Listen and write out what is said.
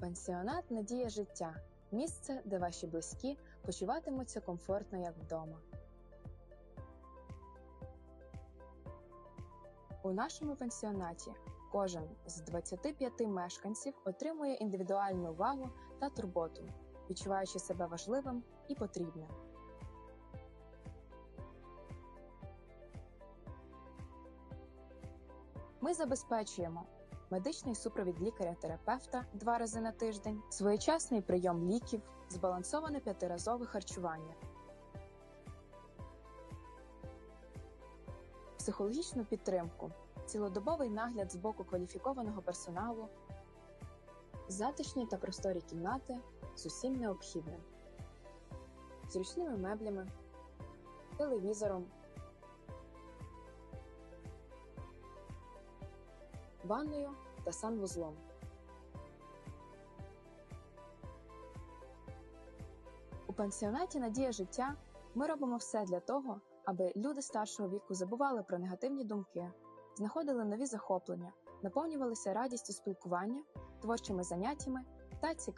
Пансіонат Надія життя місце, де ваші близькі почуватимуться комфортно як вдома. У нашому пансіонаті кожен з 25 мешканців отримує індивідуальну увагу та турботу, відчуваючи себе важливим і потрібним. Ми забезпечуємо медичний супровід лікаря-терапевта два рази на тиждень, своєчасний прийом ліків, збалансоване п'ятиразове харчування, психологічну підтримку, цілодобовий нагляд з боку кваліфікованого персоналу, затишні та просторі кімнати з усім необхідним, зручними меблями, телевізором, ванною та санвузлом. У пансіонаті Надія життя ми робимо все для того, аби люди старшого віку забували про негативні думки, знаходили нові захоплення, наповнювалися радістю спілкування, творчими заняттями та цікавими.